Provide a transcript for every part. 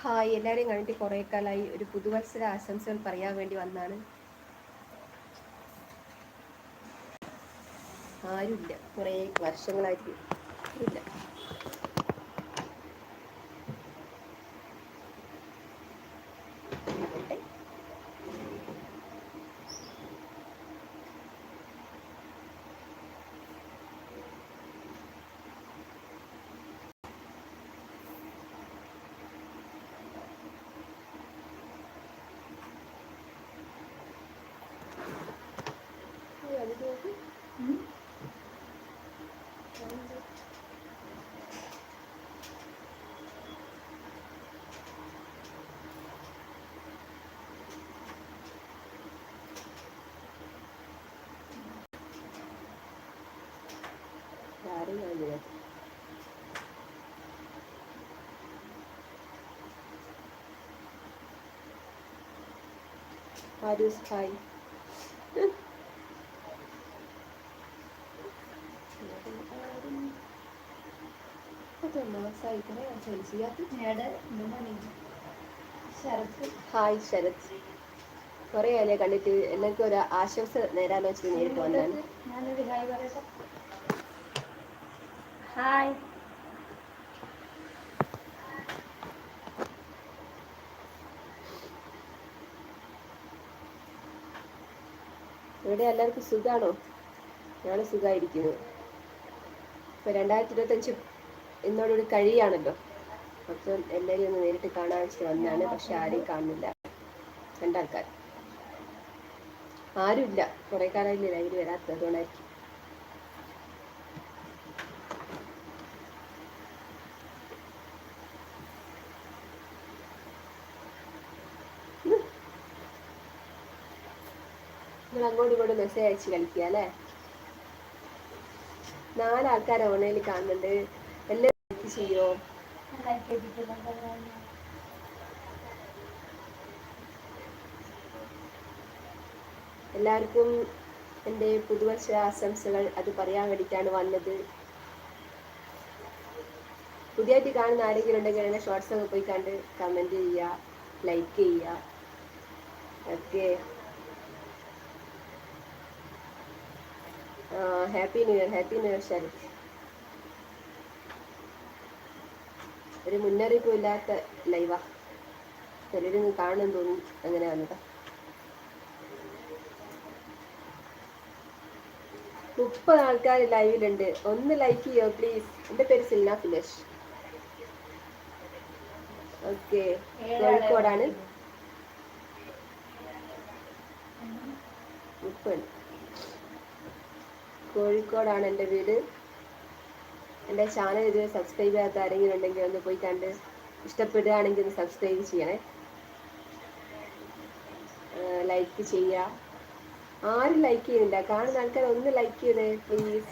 Hi എല്ലാവരെയും കണ്ടിട്ട് കുറേ കാലമായി ഒരു പുതുവത്സര ആശംസകൾ പറയാൻ വേണ്ടി വന്നാണ്. ആരുമില്ല. കുറേ വർഷങ്ങളായിട്ട് ആരും കാണില്ല ആരൂസ് ഹായ്. ഹായ് ശരത്. കുറേ ആലേ കണ്ടിട്ട്. എല്ലാവർക്കും ഒരു ആശംസ നേരാന്ന് വെച്ചിട്ട് നേരിട്ട് വന്നാണ്. ഞാനൊരു ഹായ് പറയട്ടെ? ഹായ് ഇവിടെ എല്ലാവർക്കും സുഖാണോ? ഞാൻ സുഖമായിരിക്കുന്നു ഇപ്പൊ രണ്ടായിരത്തി ഇരുപത്തഞ്ച് ഇന്നോടൊരു കഴിയാണല്ലോ. അപ്പം എല്ലാവരും ഒന്ന് നേരിട്ട് കാണാൻ വന്നാണ് പക്ഷെ ആരെയും കാണുന്നില്ല. രണ്ടാൾക്കാർ ആരുമില്ല. കുറെ കാലമായില്ലേ ലൈവിൽ വരാത്തത്. അതുകൊണ്ടായിരിക്കും. അങ്ങോട്ടും ഇങ്ങോട്ടും മെസ്സേജ് അയച്ച് കളിക്കുക അല്ലേ? നാലാൾക്കാർ ഓൺലൈനിൽ കാണുന്നുണ്ട്. എല്ലാവരും ചെയ്യോ? എല്ലാവർക്കും എന്റെ പുതുവർഷ ആശംസകൾ അത് പറയാൻ വേണ്ടിയിട്ടാണ് വന്നത്. പുതിയതായിട്ട് കാണുന്ന ആരെങ്കിലും ഉണ്ടെങ്കിൽ എന്റെ ഷോർട്സ് ഒക്കെ പോയി കണ്ട് കമന്റ് ചെയ്യുക ലൈക്ക് ചെയ്യുക. Okay happy new year happy new year Sarath ഒരു മുന്നറിയിപ്പും ഇല്ലാത്ത ലൈവാ. ചിലരും കാണുമെന്ന് തോന്നി അങ്ങനെ വന്നതാ മുപ്പത് ആൾക്കാർ ലൈവിലുണ്ട്. ഒന്ന് ലൈക്ക് ചെയ്യോ പ്ലീസ് എന്റെ പേര് സിൽന ഫിലേഷ് ഓക്കെ കോഴിക്കോടാണ്. മുപ്പത്. കോഴിക്കോടാണ് എന്റെ വീട്. എന്റെ ചാനൽ ഇതുവരെ സബ്സ്ക്രൈബ് ചെയ്യാത്ത ആരെങ്കിലും ഉണ്ടെങ്കിൽ ഒന്ന് പോയി കണ്ട് ഇഷ്ടപ്പെടുകയാണെങ്കിൽ ഒന്ന് സബ്സ്ക്രൈബ് ചെയ്യണേ. ലൈക്ക് ചെയ്യുക ആരും ലൈക്ക് ചെയ്യുന്നില്ല. കാണുന്ന ആൾക്കാർ ഒന്ന് ലൈക്ക് ചെയ്തേ പ്ലീസ്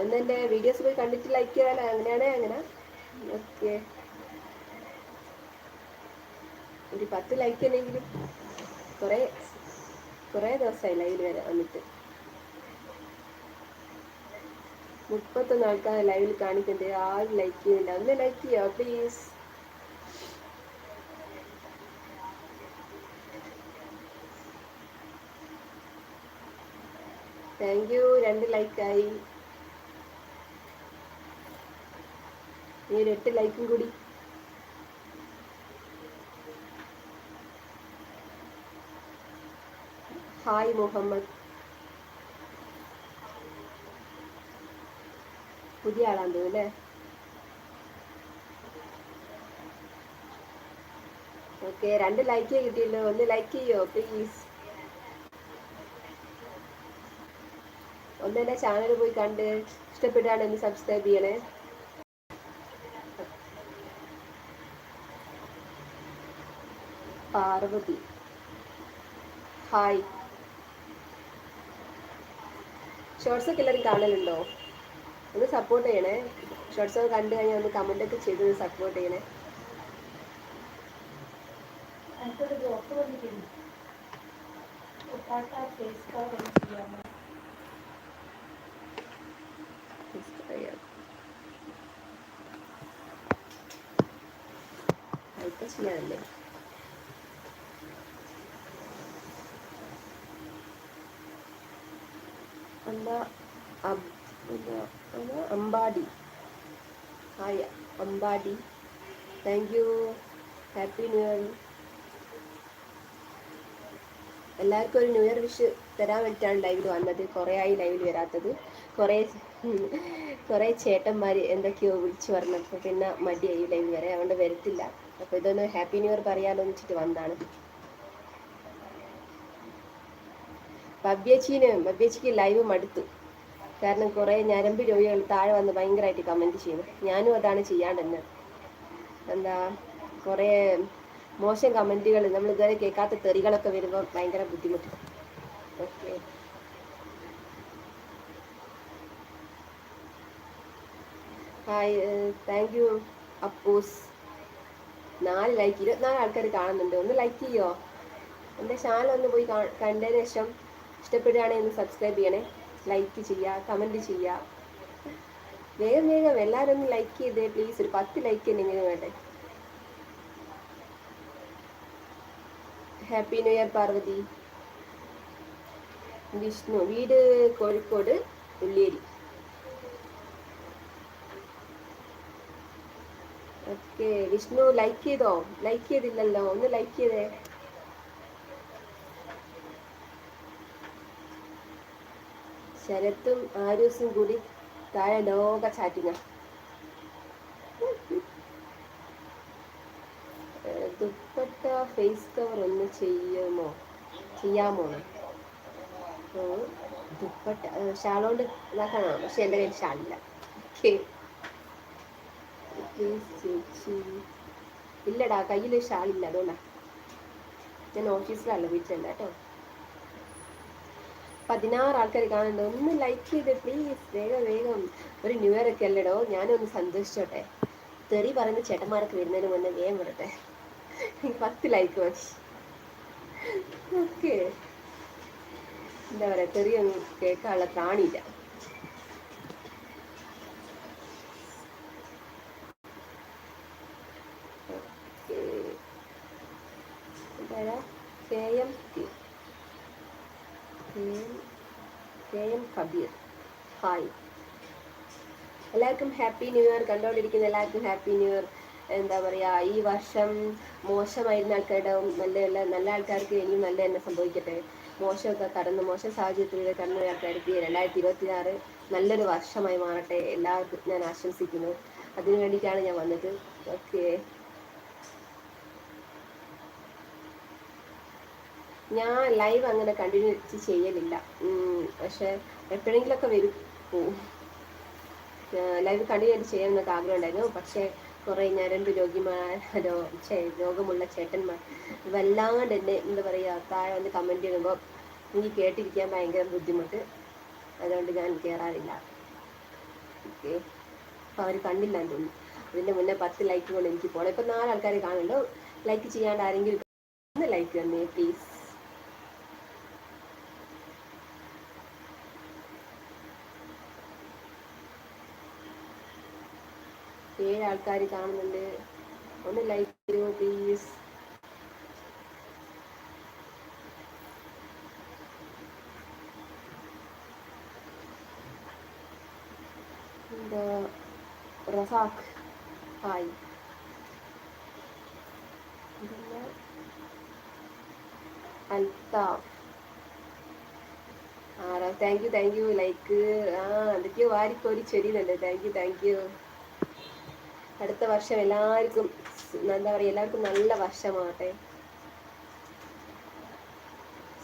ഒന്ന് എന്റെ വീഡിയോസ് പോയി കണ്ടിട്ട് ലൈക്ക് ചെയ്താലോ? അങ്ങനെയാണേ അങ്ങനെ. ഓക്കെ ഒരു പത്ത് ലൈക്ക് ഉണ്ടെങ്കിലും കുറേ കുറേ ദിവസമായി ലൈവിൽ വരെ വന്നിട്ട്. മുപ്പത്തൊന്ന് ആൾക്കാർ ലൈവിൽ കാണിക്കണ്ടേ? ആരും ലൈക്ക് ചെയ്യുന്നില്ല ഒന്ന് ലൈക്ക് ചെയ്യോ പ്ലീസ് താങ്ക് യു രണ്ട് ലൈക്കായി ഇനി ഒരു എട്ട് ലൈക്കും കൂടി. ഹായ് മുഹമ്മദ്. പുതിയ ആളാന്ന് തോന്നുന്നു അല്ലേ? ഓക്കെ രണ്ട് ലൈക്ക് കിട്ടിയല്ലോ. ഒന്ന് ലൈക്ക് ചെയ്യോ പ്ലീസ് ഒന്ന് എന്റെ ചാനൽ പോയി കണ്ട് ഇഷ്ടപ്പെട്ടാണ് ഒന്ന് സബ്സ്ക്രൈബ് ചെയ്യണേ. പാർവതി. ഹായ് ഷോർട്സ് ഒക്കെ എല്ലാവരും കാണലുണ്ടോ? ഒന്ന് സപ്പോർട്ട് ചെയ്യണേ. ഷോർട്സ് ഒക്കെ കണ്ടു കഴിഞ്ഞാൽ ഒന്ന് കമന്റ് ഒക്കെ ചെയ്ത് സപ്പോർട്ട് ചെയ്യണേ. ചെയ്യാനല്ലേ? എന്താ? Ambadi. Hi Ambadi. Thank you happy new year എല്ലാവർക്കും ഒരു ന്യൂ ഇയർ വിഷ് തരാൻ വേണ്ടിയിട്ടാണ് ലൈവിൽ വന്നത്. കുറേ ആയി ലൈവിൽ വരാത്തത്. കുറേ കുറേ ചേട്ടന്മാർ എന്തൊക്കെയോ വിളിച്ചു പറഞ്ഞപ്പോൾ പിന്നെ മടിയായി ലൈവിൽ വരെ. അതുകൊണ്ട് വരത്തില്ല. അപ്പോൾ ഇതൊന്ന് ഹാപ്പി ന്യൂ ഇയർ പറയാലോ എന്ന് വെച്ചിട്ട് വന്നതാണ്. ബബ്യേച്ചീന് ഭവ്യച്ചിക്ക് ലൈവ് മടുത്തു. കാരണം കുറേ ഞരമ്പ് രോഗികൾ താഴെ വന്ന് ഭയങ്കരമായിട്ട് കമന്റ് ചെയ്യുന്നു ഞാനും അതാണ് ചെയ്യാണ്ടെന്ന് എന്താ കുറേ മോശം കമന്റുകൾ നമ്മൾ ഇതുവരെ കേൾക്കാത്ത തെറികളൊക്കെ വരുമ്പോൾ ഭയങ്കര ബുദ്ധിമുട്ട്. Okay hi thank you Appoos. നാല് ലൈക്ക് ഇരുപത്തിനാല് ആൾക്കാർ കാണുന്നുണ്ട്. ഒന്ന് ലൈക്ക് ചെയ്യോ? എന്റെ ചാനൽ ഒന്ന് പോയി കണ്ടതിന് ശേഷം ഇഷ്ടപ്പെടുകയാണെങ്കിൽ ഒന്ന് സബ്സ്ക്രൈബ് ചെയ്യണേ. ലൈക്ക് ചെയ്യുക കമന്റ് ചെയ്യുക വേഗം വേഗം എല്ലാവരും ഒന്ന് ലൈക്ക് ചെയ്തേ പ്ലീസ് ഒരു പത്ത് ലൈക്ക് എന്തെങ്കിലും വേണ്ടേ. Happy new year Parvathi. Vishnu. വീട് കോഴിക്കോട് ഉള്ളിയേരി ഓക്കെ വിഷ്ണു ലൈക്ക് ചെയ്തോ? ലൈക്ക് ചെയ്തില്ലല്ലോ. ഒന്ന് ലൈക്ക് ചെയ്തേ. ശരത്തും ആരൂസും കൂടി താഴെ ലോക ചാറ്റിങ്ങ ദുപ്പട്ട ഫേസ് കവർ ഒന്ന് ചെയ്യുമോ? ചെയ്യാമോ? ദുപ്പട്ട ഷാളോണ്ട് ഇതാക്കണോ? പക്ഷെ എന്റെ കയ്യിൽ ഷാളില്ല ഇല്ലടാ കയ്യിൽ ഷാളില്ല അതുകൊണ്ടാ. ഞാൻ ഓഫീസിലല്ല വീട്ടിലല്ല കേട്ടോ. പതിനാറ് ആൾക്കാർ കാണുന്നുണ്ട്. ഒന്ന് ലൈക്ക് ചെയ്ത് പ്ലീസ് വേഗം വേഗം. ഒരു ന്യൂ ഇയർ ഒക്കെ അല്ലടോ. ഞാനൊന്ന് സന്തോഷിച്ചോട്ടെ. തെറി പറയുന്ന ചേട്ടന്മാരൊക്കെ വരുന്നതിന് മുന്നേ വേഗം വരട്ടെ പത്ത് ലൈക്ക് മതി. ഓക്കെ എന്താ പറയാ? തെറിയൊന്നും കേൾക്കാനുള്ള പ്രാണിയില്ല എന്താ K M K M Kabeer. Hi. എല്ലാവർക്കും ഹാപ്പി ന്യൂ ഇയർ. കണ്ടുകൊണ്ടിരിക്കുന്ന എല്ലാവർക്കും ഹാപ്പി ന്യൂ ഇയർ. എന്താ പറയുക ഈ വർഷം മോശമായിരുന്ന ആൾക്കാരുടെ നല്ല നല്ല നല്ല ആൾക്കാർക്ക് ഇനിയും നല്ല തന്നെ സംഭവിക്കട്ടെ. മോശമൊക്കെ കടന്ന് മോശം സാഹചര്യത്തിലൂടെ കടന്ന ആൾക്കാർക്ക് രണ്ടായിരത്തി ഇരുപത്തി ആറ് നല്ലൊരു വർഷമായി മാറട്ടെ. എല്ലാവർക്കും ഞാൻ ആശംസിക്കുന്നു. അതിനു വേണ്ടിയിട്ടാണ് ഞാൻ വന്നത്. ഓക്കെ. ഞാൻ ലൈവ് അങ്ങനെ കണ്ടിന്യൂ ചെയ്യലില്ല. പക്ഷെ എപ്പോഴെങ്കിലൊക്കെ വരും. പോവും ലൈവ് കണ്ടിന്യൂ ചെയ്യാൻ എന്നൊക്കെ ആഗ്രഹം ഉണ്ടായിരുന്നു പക്ഷേ കുറേ ഞരമ്പ് രോഗിമാരോ രോഗമുള്ള ചേട്ടന്മാർ വല്ലാണ്ട് എന്നെ എന്താ പറയുക താഴെ വന്ന് കമന്റ് ചെയ്യുമ്പോൾ എനിക്ക് കേട്ടിരിക്കാൻ ഭയങ്കര ബുദ്ധിമുട്ട്. അതുകൊണ്ട് ഞാൻ കയറാറില്ല ഓക്കെ. അപ്പോൾ അവർ കണ്ടില്ല എന്ന് തോന്നുന്നു. അതിന്റെ മുന്നേ പത്ത് ലൈക്ക് കൊണ്ട് എനിക്ക് പോകണം ഇപ്പം നാല് ആൾക്കാരെ കാണുന്നുണ്ടോ. ലൈക്ക് ചെയ്യാണ്ട് ആരെങ്കിലും ലൈക്ക് തന്നേ പ്ലീസ് ഏഴ് ആൾക്കാർ കാണുന്നുണ്ട്. ഒന്ന് ലൈക്ക് തരുമോ പ്ലീസ് റസാഖ്. ഹായ്. പിന്നെ അൽത്താഫ് ആ thank you thank you like ആ എന്തൊക്കെയോ വാരിക്കോരി ചെരിയുന്നുണ്ട് താങ്ക് യു താങ്ക് യു അടുത്ത വർഷം എല്ലാവർക്കും എന്താ പറയുക എല്ലാവർക്കും നല്ല വർഷമാകട്ടെ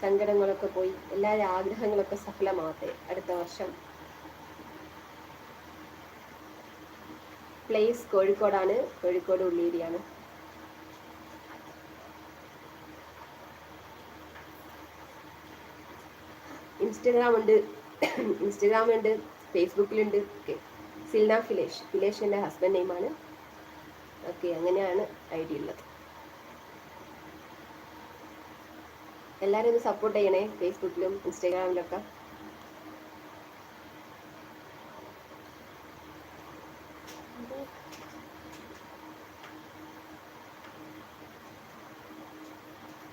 സങ്കടങ്ങളൊക്കെ പോയി എല്ലാവരും ആഗ്രഹങ്ങളൊക്കെ സഫലമാകട്ടെ അടുത്ത വർഷം. പ്ലേസ് കോഴിക്കോടാണ് കോഴിക്കോട് ഉള്ളേരിയാണ് ഇൻസ്റ്റഗ്രാം ഉണ്ട് ഇൻസ്റ്റഗ്രാം ഉണ്ട് ഫേസ്ബുക്കിലുണ്ട് സിൽന ഫിലേഷ് ഫിലേഷ് എന്റെ ഹസ്ബൻഡ് നെയിമാണ് ഓക്കെ അങ്ങനെയാണ് ഐഡിയ ഉള്ളത്. എല്ലാവരും ഒന്ന് സപ്പോർട്ട് ചെയ്യണേ ഫേസ്ബുക്കിലും ഇൻസ്റ്റാഗ്രാമിലൊക്കെ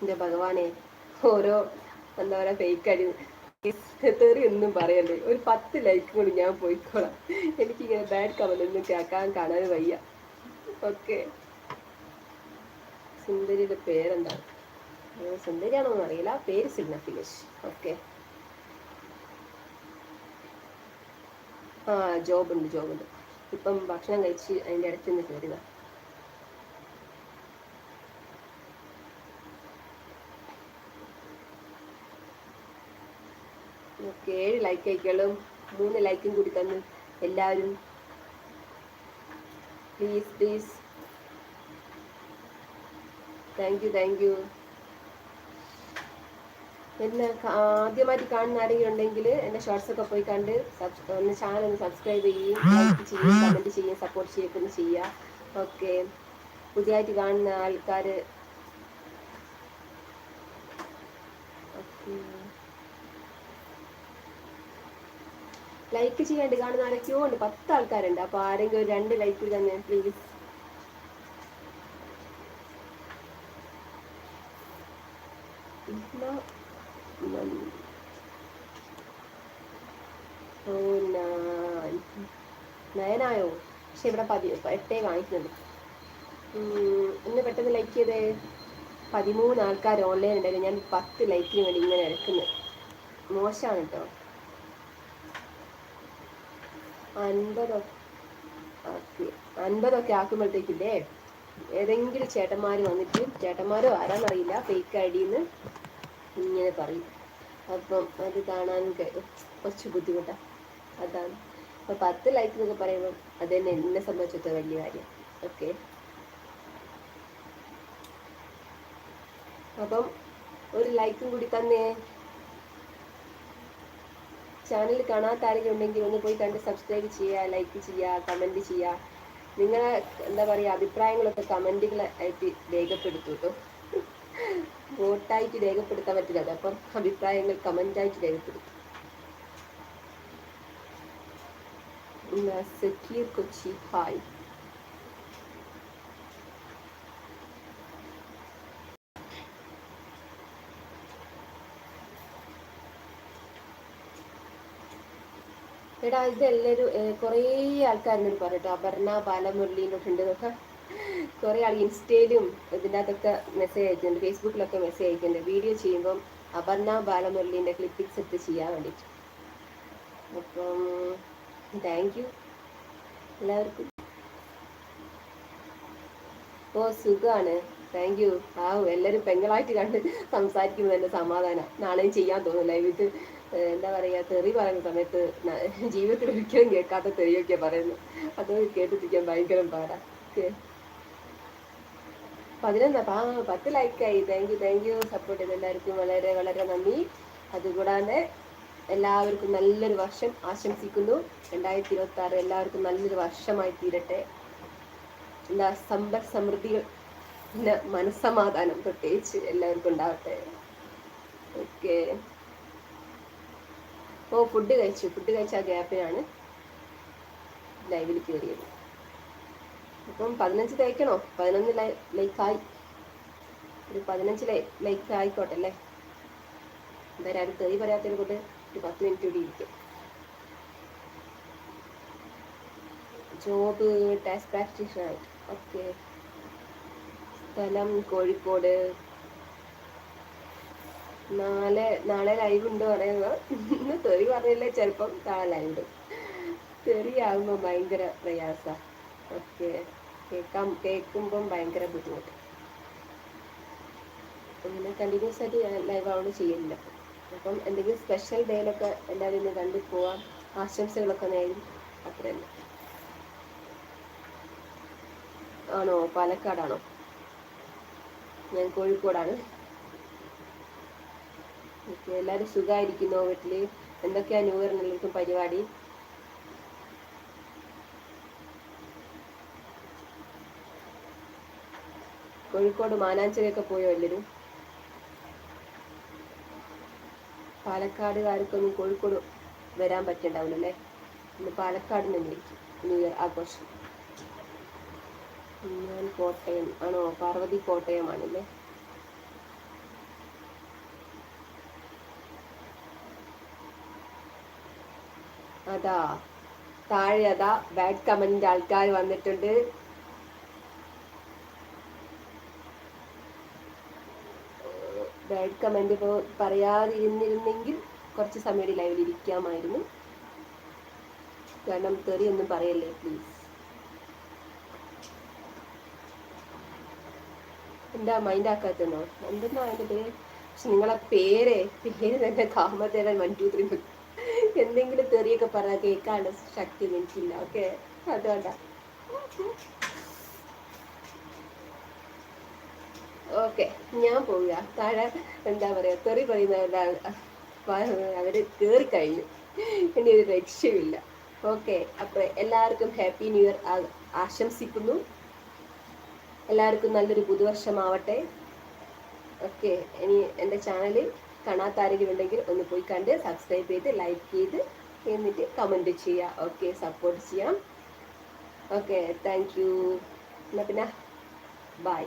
എന്റെ ഭഗവാനെ ഓരോ എന്താ പറയുക ഫേക്ക് അടി ഒന്നും പറയല്ലേ. ഒരു പത്ത് ലൈക്ക് കൂടി ഞാൻ പോയിക്കോളാം. എനിക്കിങ്ങനെ ബാഡ് കമന്റ് ഒന്നും കേൾക്കാൻ കാണാൻ വയ്യ. ഓക്കെ. സുന്ദരിയുടെ പേരെന്താണ്? സുന്ദരിയാണോന്ന് സുന്ദരിയാണോ അറിയില്ല. പേര് സിഗ്ന ഫിനിഷ് ഓക്കെ. ആ ജോബ് ഉണ്ട് ഇപ്പം ഭക്ഷണം കഴിച്ച് അതിന്റെ ഇടയ്ക്ക് നിന്ന് കയറിയതാ ഏഴ് ലൈക്ക് അയക്കളും മൂന്ന് ലൈക്കും കൂടി തന്ന് എല്ലാവരും please please thank you thank you എന്നെ ക- ആദ്യമായിട്ട് കാണുന്ന ആരെങ്കിലും ഉണ്ടെങ്കിൽ എന്റെ ഷോർട്സ് ഒക്കെ പോയി കണ്ട് ഒന്ന് ചാനൽ ഒന്ന് സബ്സ്ക്രൈബ് ചെയ്യും ലൈക്ക് ചെയ്യും കമന്റ് ചെയ്യും സപ്പോർട്ട് ചെയ്യൊക്കെ ഒന്ന് ചെയ്യുക. ഓക്കെ പുതിയതായിട്ട് കാണുന്ന ആൾക്കാർ ലൈക്ക് ചെയ്യാണ്ട് കാണുന്ന ആരൊക്കെയോ ഉണ്ട്. പത്ത് ആൾക്കാരുണ്ട്. അപ്പോൾ ആരെങ്കിലും ഒരു രണ്ട് ലൈക്ക് തന്നെ പ്ലീസ് നയനായോ? പക്ഷെ ഇവിടെ പതി എട്ടേ കാണിക്കുന്നുണ്ട്. ഇന്ന് പെട്ടെന്ന് ലൈക്ക് ചെയ്തേ. പതിമൂന്ന് ആൾക്കാർ ഓൺലൈൻ ഉണ്ടായിരുന്നു. ഞാൻ പത്ത് ലൈക്കിന് വേണ്ടി ഇങ്ങനെ ഇറക്കുന്നത് മോശമാണ് കേട്ടോ അൻപതോ ഓക്കെ അൻപതൊക്കെ ആക്കുമ്പോഴത്തേക്കില്ലേ ഏതെങ്കിലും ചേട്ടന്മാർ വന്നിട്ട് ചേട്ടന്മാരോ ആരാന്നറിയില്ല ഫേക്ക് ഐ ഇങ്ങനെ പറയും. അപ്പം അത് കാണാൻ കുറച്ച് ബുദ്ധിമുട്ടാണ് അതാണ്. അപ്പം പത്ത് ലൈക്ക് എന്നൊക്കെ പറയുമ്പോൾ അത് തന്നെ എന്നെ സംബന്ധിച്ചിടത്തോളം വലിയ കാര്യം. ഓക്കെ അപ്പം ഒരു ലൈക്കും കൂടി തന്നേ. ചാനൽ കാണാത്ത ആരെങ്കിലും ഉണ്ടെങ്കിൽ ഒന്ന് പോയി കണ്ട് സബ്സ്ക്രൈബ് ചെയ്യുക ലൈക്ക് ചെയ്യുക കമന്റ് ചെയ്യുക. നിങ്ങളെ എന്താ പറയുക അഭിപ്രായങ്ങളൊക്കെ കമന്റുകൾ ആയിട്ട് രേഖപ്പെടുത്തു കേട്ടോ വോട്ടായിട്ട് രേഖപ്പെടുത്താൻ പറ്റില്ല. അപ്പം അഭിപ്രായങ്ങൾ കമന്റായിട്ട് രേഖപ്പെടുത്തും. സക്കീർ കൊച്ചി ഹായ് എടാ ഇതെല്ലാവരും കുറേ ആൾക്കാരെന്നോട് പറയട്ടോ അപർണ ബാലമുരളീന്റെ ഉണ്ട്. കുറേ ആൾ ഇൻസ്റ്റയിലും ഇതിന്റെ അകത്തൊക്കെ മെസ്സേജ് അയക്കുന്നുണ്ട്. ഫേസ്ബുക്കിലൊക്കെ മെസ്സേജ് അയക്കുന്നുണ്ട്. വീഡിയോ ചെയ്യുമ്പം അപർണ ബാലമുരളീന്റെ ക്ലിപ്പിക്സ് എടുത്ത് ചെയ്യാൻ വേണ്ടിയിട്ട് അപ്പം താങ്ക് യു എല്ലാവർക്കും. ഓ സുഖമാണ് താങ്ക് യു ആ എല്ലാവരും പെങ്ങളായിട്ട് കണ്ട് സംസാരിക്കുന്നത് തന്നെ സമാധാനം. നാളെയും ചെയ്യാൻ തോന്നുന്നു ലൈവിട്ട് എന്താ പറയുക തെറി പറയുന്ന സമയത്ത് ജീവിതത്തിൽ ഒരിക്കലും കേൾക്കാത്ത തെറിയൊക്കെയാണ് പറയുന്നത് അത് കേട്ടിരിക്കാൻ ഭയങ്കര പാടാ. പതിനൊന്ന് ആ പത്ത് ലൈക്കായി. Thank you thank you support ചെയ്ത എല്ലാവർക്കും വളരെ വളരെ നന്ദി. അതുകൂടാതെ എല്ലാവർക്കും നല്ലൊരു വർഷം ആശംസിക്കുന്നു. രണ്ടായിരത്തി ഇരുപത്തി ആറ് എല്ലാവർക്കും നല്ലൊരു വർഷമായി തീരട്ടെ. എന്താ സമ്പൽ സമൃദ്ധികൾ പിന്നെ മനസ്സമാധാനം പ്രത്യേകിച്ച് എല്ലാവർക്കും ഉണ്ടാവട്ടെ. ഓക്കെ. ഓ ഫുഡ് കഴിച്ചു. ഫുഡ് കഴിച്ച ആ ഗ്യാപ്പിനാണ് ലൈവിൽ കയറിയത്. അപ്പം പതിനഞ്ച് തയ്ക്കണോ പതിനൊന്ന് ലൈക്കായി. ഒരു പതിനഞ്ച് ലൈക്ക് ആയിക്കോട്ടെ അല്ലേ എന്തായാലും ആരും തെറി പറയാത്തതിനെ കൊണ്ട് ഒരു പത്ത് മിനിറ്റ് കൂടി ഇരിക്കും. ജോബ് ടാക്സ് പ്രാക്ടീഷനായി ഓക്കെ സ്ഥലം കോഴിക്കോട്. നാളെ നാളെ ലൈവ് ഉണ്ട് പറയുന്നത്. ഇന്ന് തെറി പറഞ്ഞില്ലേ ചിലപ്പം നാളെ ലൈവ് ഉണ്ട്. തെറി ആകുമ്പോൾ ഭയങ്കര പ്രയാസ. ഓക്കെ കേക്കാം കേൾക്കുമ്പം ഭയങ്കര ബുദ്ധിമുട്ട്. അങ്ങനെ കണ്ടിന്യൂസ് ആയിട്ട് ഞാൻ ലൈവ് അവിടെ ചെയ്യുന്നില്ല അപ്പം എന്തെങ്കിലും സ്പെഷ്യൽ ഡേയിലൊക്കെ എല്ലാവരും ഇന്ന് കണ്ടു പോവാം. ആശംസകളൊക്കെ നേരും. അത്ര തന്നെ ആണോ? പാലക്കാടാണോ? ഞാൻ കോഴിക്കോടാണ്. ഓക്കെ എല്ലാവരും സുഖമായിരിക്കുന്നോ വീട്ടിൽ എന്തൊക്കെയാണ് ന്യൂ ഇയറിന് എല്ലാവർക്കും പരിപാടി? കോഴിക്കോട് മാനാഞ്ചിറയൊക്കെ പോയോ എല്ലാവരും പാലക്കാടുകാർക്കൊന്നും കോഴിക്കോട് വരാൻ പറ്റുണ്ടാവില്ല അല്ലേ? ഇന്ന് പാലക്കാട് നിന്നിരിക്കും ന്യൂ ഇയർ ആഘോഷം? ഞാൻ കോട്ടയം ആണോ? പാർവതി കോട്ടയമാണല്ലേ? അതാ താഴെ അതാ ബാഡ് കമന്റ് ആൾക്കാർ വന്നിട്ടുണ്ട്. ബാഡ് കമന്റ് ഇപ്പോൾ പറയാതിരുന്നിരുന്നെങ്കിൽ കുറച്ച് സമയം ലൈവിൽ ഇരിക്കാമായിരുന്നു. കാരണം തെറി ഒന്നും പറയല്ലേ പ്ലീസ് എന്താ മൈൻഡ് ആക്കാത്തന്നോ എന്തെന്നാ അതിന്റെ പേര്. പക്ഷെ നിങ്ങളെ പേര് പേര് തന്നെ കാമദേവൻ വൺ ടു ത്രീ എന്തെങ്കിലും തെറിയൊക്കെ പറഞ്ഞാൽ കേൾക്കാനുള്ള ശക്തി എനിക്കില്ല ഓക്കെ? അതുകൊണ്ടാ ഓക്കെ ഞാൻ പോവുക. താഴെ എന്താ പറയുക തെറി പറയുന്നവരുടെ അവർ കയറി കഴിഞ്ഞു ഇനി ഒരു രക്ഷയുമില്ല. ഓക്കെ അപ്പോൾ എല്ലാവർക്കും ഹാപ്പി ന്യൂ ഇയർ ആശംസിക്കുന്നു. എല്ലാവർക്കും നല്ലൊരു പുതുവർഷമാവട്ടെ. ഓക്കെ ഇനി എന്റെ ചാനൽ കാണാത്ത ആരെങ്കിലും ഉണ്ടെങ്കിൽ ഒന്ന് പോയി കണ്ട് സബ്സ്ക്രൈബ് ചെയ്ത് ലൈക്ക് ചെയ്ത് എന്നിട്ട് കമന്റ് ചെയ്യുക ഓക്കെ സപ്പോർട്ട് ചെയ്യാം. ഓക്കെ താങ്ക് യു എന്നാൽ പിന്നെ ബൈ